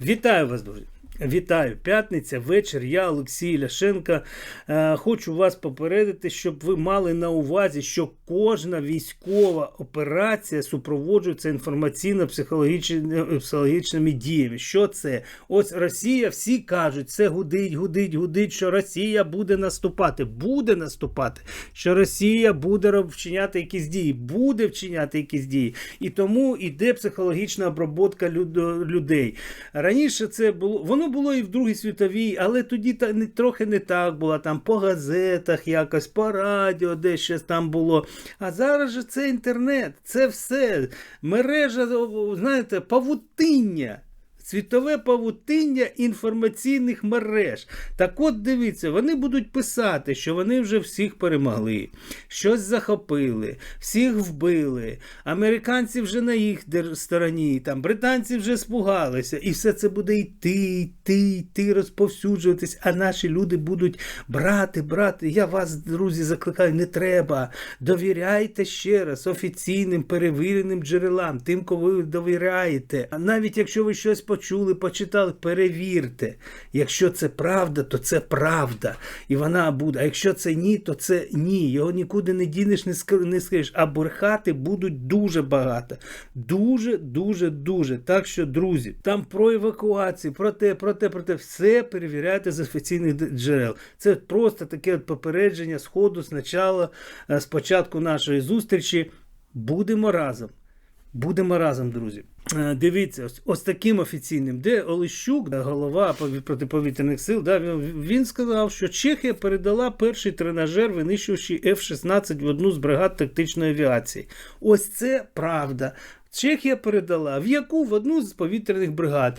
Вітаю вас, друзі! Вітаю! П'ятниця, вечір. Я Олексій Ляшенко. Е, хочу вас попередити, щоб ви мали на увазі, що кожна військова операція супроводжується інформаційно-психологічними психологічними діями. Що це? Ось Росія, всі кажуть, це гудить, гудить, гудить, що Росія буде наступати. Буде наступати, що Росія буде вчиняти якісь дії, буде вчиняти якісь дії. І тому йде психологічна оброботка людей. Раніше це було, воно було і в Другій світовій, але тоді та, не, трохи не так було. Там по газетах, якось, по радіо, де щось там було. А зараз же це інтернет, це все. Мережа, знаєте, павутиння. Світове павутиння інформаційних мереж. Так от дивіться, вони будуть писати, що вони вже всіх перемогли, щось захопили, всіх вбили. Американці вже на їх стороні, там британці вже спугалися, і все це буде йти, йти, йти, розповсюджуватись. А наші люди будуть брати, брати. Я вас, друзі, закликаю, не треба. Довіряйте ще раз офіційним перевіреним джерелам, тим, кого ви довіряєте. А навіть якщо ви щось почули, почитали, перевірте. Якщо це правда, то це правда. І вона буде. А якщо це ні, то це ні. Його нікуди не дінеш, не скриєш. А бурхати будуть дуже багато. Дуже, дуже, дуже. Так що, друзі, там про евакуацію, про те, про те, про те, все перевіряйте з офіційних джерел. Це просто таке от попередження сходу, спочатку, з початку нашої зустрічі. Будемо разом. Будемо разом, друзі. Е, Дивіться, ось, ось таким офіційним, де Олещук, голова пові- протиповітряних сил, да, він сказав, що Чехія передала перший тренажер, винищувачі F-16 в одну з бригад тактичної авіації. Ось це правда. Чехія передала в яку в одну з повітряних бригад.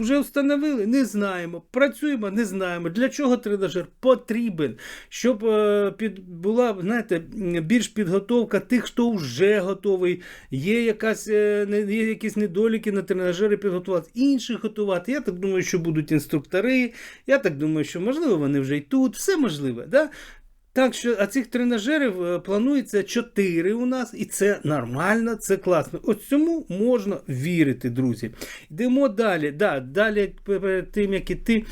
Вже встановили, не знаємо. Працюємо, не знаємо. Для чого тренажер потрібен, щоб е, під була знаєте, більш підготовка тих, хто вже готовий. Є якась е, є якісь недоліки на тренажери підготувати, інших готувати. Я так думаю, що будуть інструктори. Я так думаю, що можливо вони вже й тут. Все можливе. Да? Так що, а цих тренажерів е, планується 4 у нас, і це нормально, це класно. Ось цьому можна вірити, друзі. Йдемо далі. Да, далі, перед тим як іти.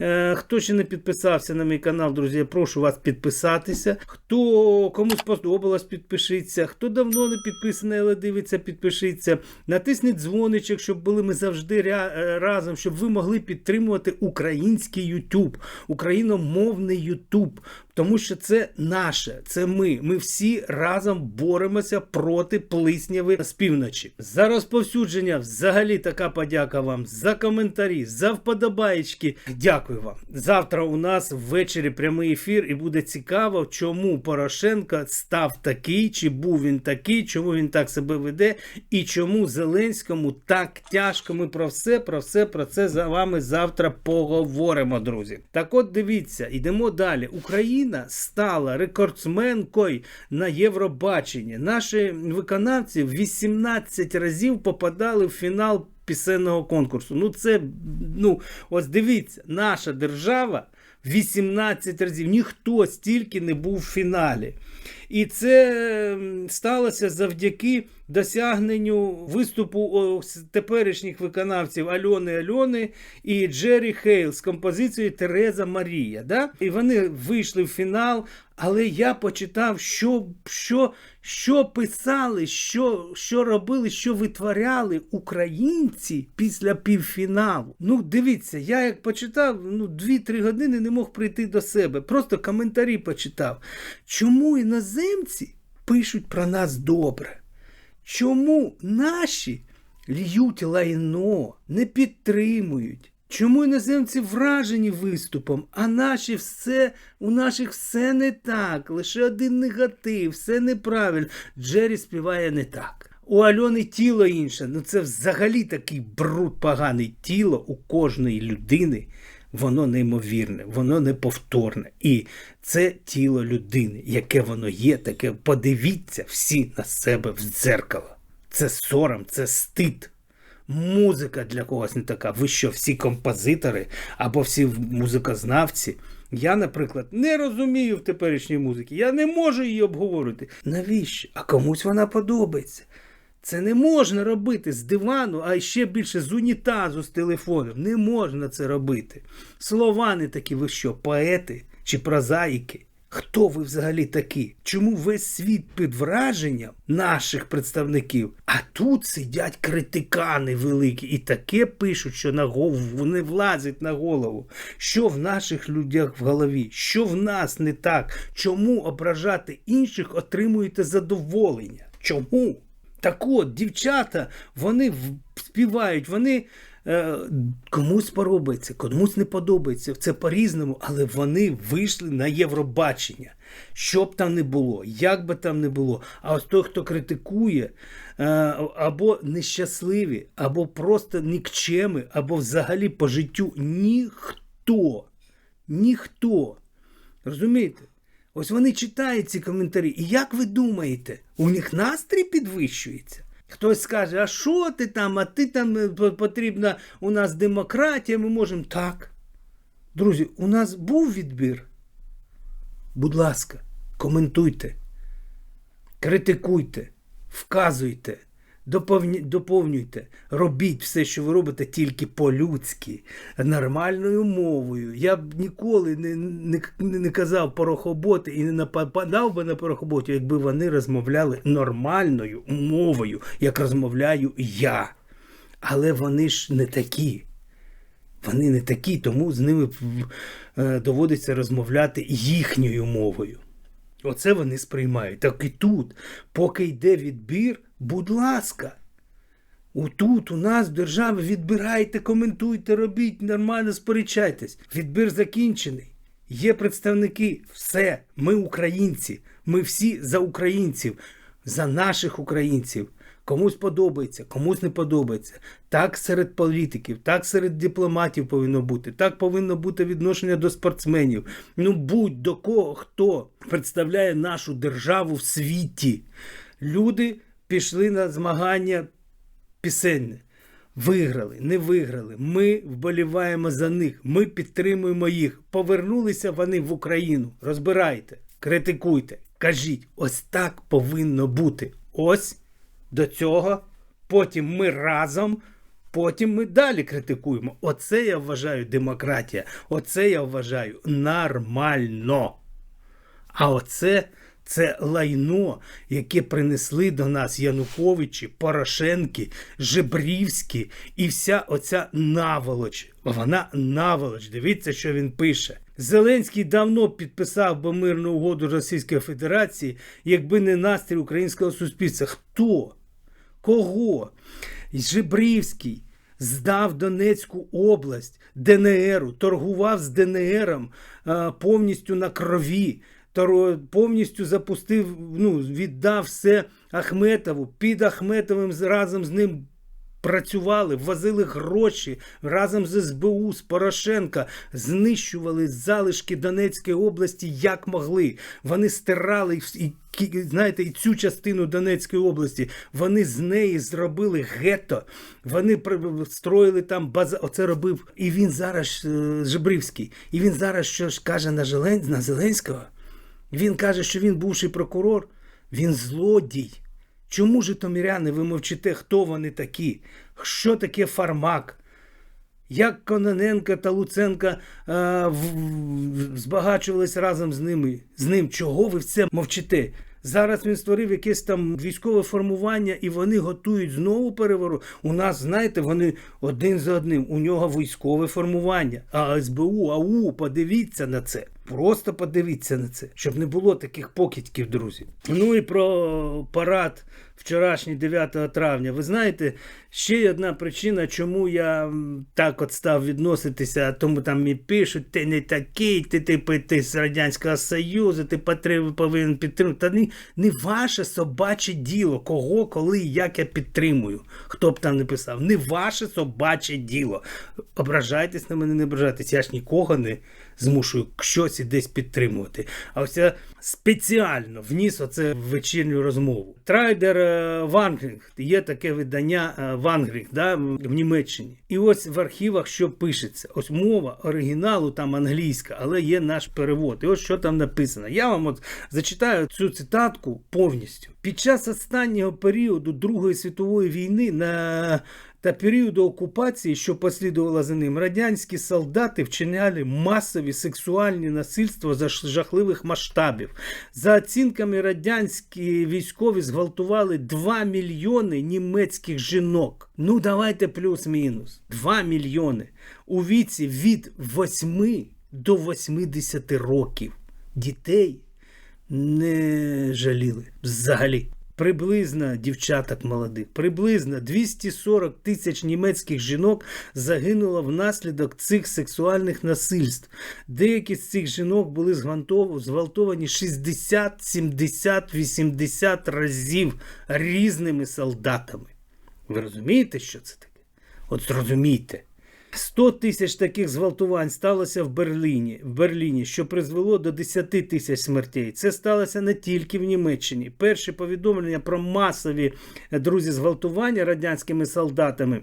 Е, хто ще не підписався на мій канал, друзі, я прошу вас підписатися. Хто кому сподобалось, підпишіться. Хто давно не підписаний, але дивиться, підпишіться. Натисніть дзвоничок, щоб були ми завжди е, разом, щоб ви могли підтримувати український YouTube, україномовний YouTube. Тому що це наше, це ми. Ми всі разом боремося проти плисняви з півночі. За розповсюдження взагалі така подяка вам, за коментарі, за вподобаєчки. Дякую вам. Завтра у нас ввечері прямий ефір, і буде цікаво, чому Порошенко став такий, чи був він такий, чому він так себе веде, і чому Зеленському так тяжко. Ми про все, про все, про це за вами завтра поговоримо, друзі. Так от дивіться, йдемо далі. Україна стала рекордсменкою на Євробаченні. Наші виконавці 18 разів попадали в фінал пісенного конкурсу. Ну, це, ну, ось дивіться, наша держава 18 разів. Ніхто стільки не був в фіналі. І це сталося завдяки досягненню виступу теперішніх виконавців Альони Альони і Джері Хейл з композицією Тереза Марія. Да? І вони вийшли в фінал. Але я почитав, що, що, що писали, що, що робили, що витворяли українці після півфіналу. Ну, дивіться, я як почитав, ну, 2-3 години не мог прийти до себе. Просто коментарі почитав. Чому іноземці пишуть про нас добре? Чому наші льють лайно, не підтримують? Чому іноземці вражені виступом, а наші все, у наших все не так, лише один негатив, все неправильно. Джері співає не так. У Альони тіло інше. Ну це взагалі такий бруд поганий тіло у кожної людини. Воно неймовірне, воно неповторне. І це тіло людини, яке воно є, таке подивіться всі на себе в дзеркало. Це сором, це стид. Музика для когось не така. Ви що, всі композитори або всі музикознавці? Я, наприклад, не розумію в теперішній музиці. Я не можу її обговорити. Навіщо? А комусь вона подобається. Це не можна робити з дивану, а ще більше з унітазу, з телефоном. Не можна це робити. Слова не такі, ви що, поети чи прозаїки? Хто ви взагалі такі? Чому весь світ під враженням наших представників? А тут сидять критикани великі і таке пишуть, що на голову не влазить на голову. Що в наших людях в голові? Що в нас не так? Чому ображати інших отримуєте задоволення? Чому? Так от, дівчата, вони співають, вони е, комусь подобається, комусь не подобається. Це по-різному, але вони вийшли на Євробачення. Що б там не було, як би там не було. А ось той, хто критикує, е, або нещасливі, або просто нікчеми, або взагалі по життю ніхто. Ніхто. Розумієте? Ось вони читають ці коментарі. І як ви думаєте, у них настрій підвищується? Хтось скаже, а що ти там, а ти там е, потрібна у нас демократія, ми можемо. Так. Друзі, у нас був відбір. Будь ласка, коментуйте, критикуйте, вказуйте, доповнюйте, робіть все, що ви робите, тільки по-людськи, нормальною мовою. Я б ніколи не, не, не казав порохоботи і не нападав би на порохоботів, якби вони розмовляли нормальною мовою, як розмовляю я. Але вони ж не такі. Вони не такі, тому з ними е, доводиться розмовляти їхньою мовою. Оце вони сприймають. Так і тут, поки йде відбір, будь ласка. Отут у нас в державі відбирайте, коментуйте, робіть, нормально сперечайтесь. Відбір закінчений. Є представники, все, ми українці, ми всі за українців, за наших українців. Комусь подобається, комусь не подобається. Так серед політиків, так серед дипломатів повинно бути, так повинно бути відношення до спортсменів. Ну будь-до кого хто представляє нашу державу в світі. Люди пішли на змагання пісенне. Виграли, не виграли. Ми вболіваємо за них. Ми підтримуємо їх. Повернулися вони в Україну. Розбирайте, критикуйте, кажіть, ось так повинно бути. Ось до цього. Потім ми разом. Потім ми далі критикуємо. Оце я вважаю демократія. Оце я вважаю нормально. А оце це лайно, яке принесли до нас Януковичі, Порошенки, Жебрівські і вся оця наволоч. Вона наволоч. Дивіться, що він пише. Зеленський давно підписав би мирну угоду Російської Федерації, якби не настрій українського суспільства. Хто? Кого? Жебрівський здав Донецьку область ДНРу, торгував з ДНРом а, повністю на крові, повністю запустив, ну, віддав все Ахметову, під Ахметовим разом з ним. Працювали, ввозили гроші разом з СБУ, з Порошенка, знищували залишки Донецької області як могли. Вони стирали і, знаєте, і цю частину Донецької області. Вони з неї зробили гетто. Вони строїли там база. Оце робив. І він зараз е, Жебривський. І він зараз що ж каже на Зеленського? Він каже, що він бувший прокурор. Він злодій. Чому житомиряни ви мовчите, хто вони такі? Що таке фармак? Як Кононенка та Луценка е, в- в- збагачувались разом з ними з ним? Чого ви все мовчите? Зараз він створив якесь там військове формування, і вони готують знову переворот. У нас, знаєте, вони один за одним. У нього військове формування. А СБУ, АУ, подивіться на це. Просто подивіться на це, щоб не було таких покидьків, друзі. Ну і про парад вчорашній 9 травня. Ви знаєте, ще одна причина, чому я так от став відноситися, тому там мені пишуть, ти не такий, ти типу ти з Радянського Союзу, ти потріб, повинен підтримувати. Та не, не ваше собаче діло, кого, коли як я підтримую. Хто б там не писав. Не ваше собаче діло. Ображайтесь на мене, не ображайтесь. Я ж нікого не змушує щось і десь підтримувати. А ось я спеціально вніс оце в вечірню розмову. Трайдер е, Вангрінг, є таке видання е, Вангрінг да, в Німеччині. І ось в архівах що пишеться. Ось мова оригіналу там англійська, але є наш перевод. І ось що там написано. Я вам от зачитаю цю цитатку повністю. Під час останнього періоду Другої світової війни на та періоду окупації, що послідувала за ним, радянські солдати вчиняли масові сексуальні насильства за жахливих масштабів. За оцінками радянські військові зґвалтували 2 мільйони німецьких жінок. Ну давайте плюс-мінус. 2 мільйони у віці від 8 до 80 років. Дітей не жаліли взагалі. Приблизно дівчаток молодих, приблизно 240 тисяч німецьких жінок загинуло внаслідок цих сексуальних насильств. Деякі з цих жінок були зґвалтовані 60, 70, 80 разів різними солдатами. Ви розумієте, що це таке? От зрозумійте. 100 тисяч таких зґвалтувань сталося в Берліні, в Берліні, що призвело до 10 тисяч смертей. Це сталося не тільки в Німеччині. Перші повідомлення про масові е, друзі зґвалтування радянськими солдатами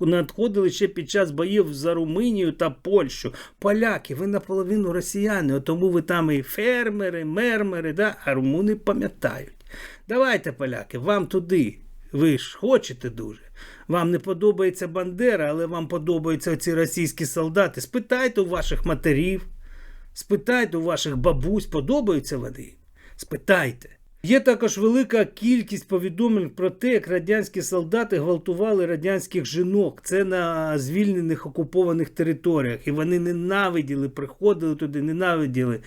надходили ще під час боїв за Румунію та Польщу. Поляки, ви наполовину росіяни, тому ви там і фермери, мермери, да? а румуни пам'ятають. Давайте, поляки, вам туди. Ви ж хочете дуже. Вам не подобається Бандера, але вам подобаються ці російські солдати. Спитайте у ваших матерів, спитайте у ваших бабусь, подобаються вони. Спитайте. Є також велика кількість повідомлень про те, як радянські солдати гвалтували радянських жінок. Це на звільнених окупованих територіях. І вони ненавиділи, приходили туди, ненавиділи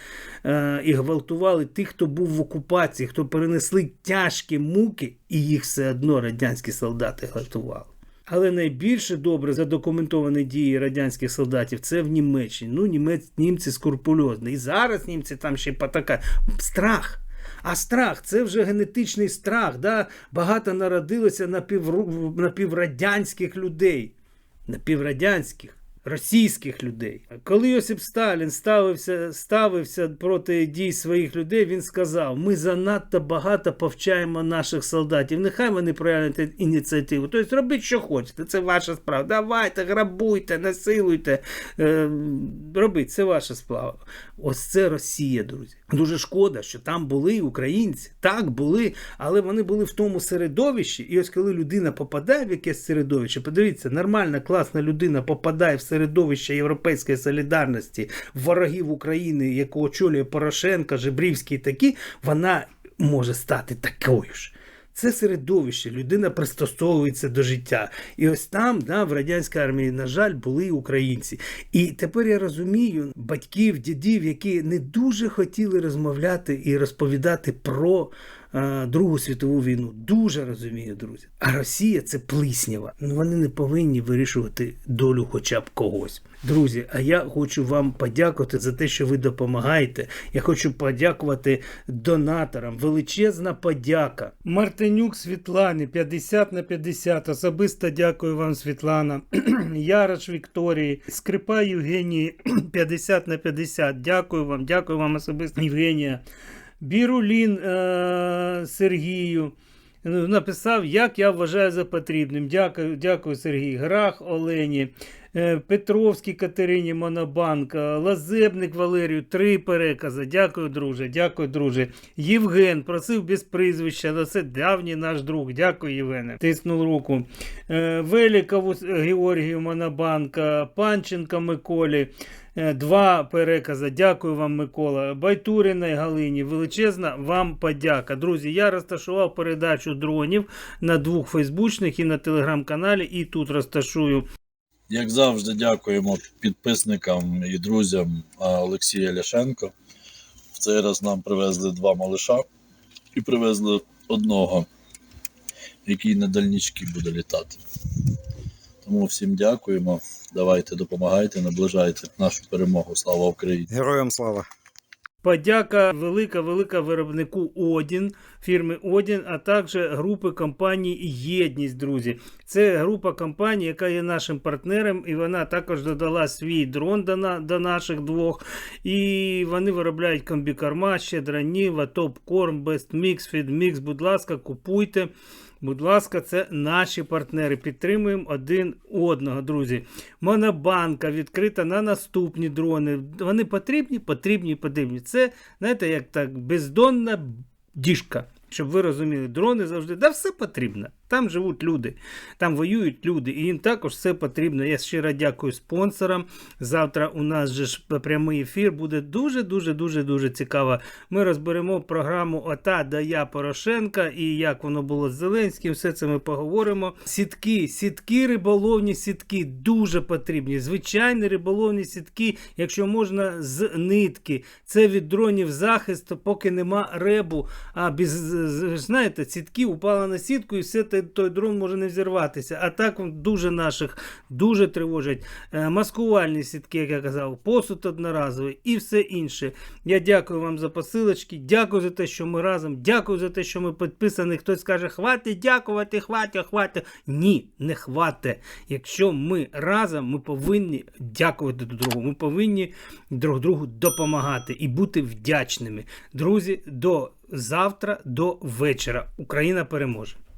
е, і гвалтували тих, хто був в окупації, хто перенесли тяжкі муки, і їх все одно радянські солдати гвалтували. Але найбільше добре задокументовані дії радянських солдатів це в Німеччині. Ну, німець, німці скрупульозні. І зараз німці там ще потакають. Страх. А страх це вже генетичний страх. Да? Багато народилося напіврадянських людей. Напіврадянських. Російських людей. Коли Йосип Сталін ставився, ставився проти дій своїх людей, він сказав: ми занадто багато повчаємо наших солдатів. Нехай вони проявлять ініціативу. Тобто робіть, що хочете, це ваша справа. Давайте, грабуйте, насилуйте. Е, робіть, це ваша справа. Ось це Росія, друзі. Дуже шкода, що там були українці. Так, були, але вони були в тому середовищі. І ось коли людина попадає в якесь середовище, подивіться, нормальна, класна людина попадає в середовище Європейської солідарності, ворогів України, яку очолює Порошенко, Жебрівський такі, вона може стати такою ж. Це середовище, людина пристосовується до життя. І ось там, да, в радянській армії, на жаль, були українці. І тепер я розумію батьків, дідів, які не дуже хотіли розмовляти і розповідати про Другу світову війну. Дуже розумію, друзі. А Росія це плиснява. Ну вони не повинні вирішувати долю хоча б когось. Друзі, а я хочу вам подякувати за те, що ви допомагаєте. Я хочу подякувати донаторам. Величезна подяка. Мартинюк Світлані 50 на 50. Особисто дякую вам, Світлана. Яраш Вікторії, Скрипа Євгенії 50 на 50. Дякую вам, дякую вам особисто, Євгенія. Бірулін е- Сергію. Написав, як я вважаю за потрібним. Дякую, дякую Сергій. Грах Олені, Петровській Катерині Монобанк, е, Лазебник Валерію, три перекази. Дякую, друже. Дякую, друже. Євген просив без прізвища, але це давній наш друг. Дякую, Євгене. Тиснув руку. Е, Велікову Георгію Монобанк, е, Панченка Миколі. Е, Два перекази. Дякую вам, Микола. Байтурина і Галині. Величезна вам подяка. Друзі, я розташував передачу дронів на двох фейсбучних і на телеграм-каналі, і тут розташую. Як завжди, дякуємо підписникам і друзям Олексія Ляшенко. В цей раз нам привезли два малиша і привезли одного, який на дальнічки буде літати. Тому всім дякуємо. Давайте допомагайте, наближайте нашу перемогу. Слава Україні! Героям слава! Подяка велика, велика виробнику Одін, фірми Одін, а також групи компанії Єдність, друзі. Це група компаній, яка є нашим партнером, і вона також додала свій дрон до, на, до наших двох. І вони виробляють комбікорма, щедраніва, топ-корм, бестмікс, фідмікс. Будь ласка, купуйте. Будь ласка, це наші партнери. Підтримуємо один одного, друзі. Монобанка відкрита на наступні дрони. Вони потрібні, потрібні, потрібні. Це, знаєте, як так, бездонна діжка. Щоб ви розуміли, дрони завжди, да все потрібно. Там живуть люди, там воюють люди, і їм також все потрібно. Я щиро дякую спонсорам. Завтра у нас же ж прямий ефір буде дуже, дуже, дуже, цікаво. Ми розберемо програму ОТА да я Порошенка і як воно було з Зеленським. Все це ми поговоримо. Сітки, сітки, риболовні сітки дуже потрібні. Звичайні риболовні сітки, якщо можна, з нитки. Це від дронів захист, поки нема ребу. А без знаєте, сітки упали на сітку, і все той, дрон може не взірватися. А так дуже наших дуже тривожать. Е, маскувальні сітки, як я казав, посуд одноразовий і все інше. Я дякую вам за посилочки. Дякую за те, що ми разом. Дякую за те, що ми підписані. Хтось каже, хватить дякувати, хватить, хватить. Ні, не хватить. Якщо ми разом, ми повинні дякувати друг другу. Ми повинні друг другу допомагати і бути вдячними. Друзі, до завтра, до вечора. Україна переможе.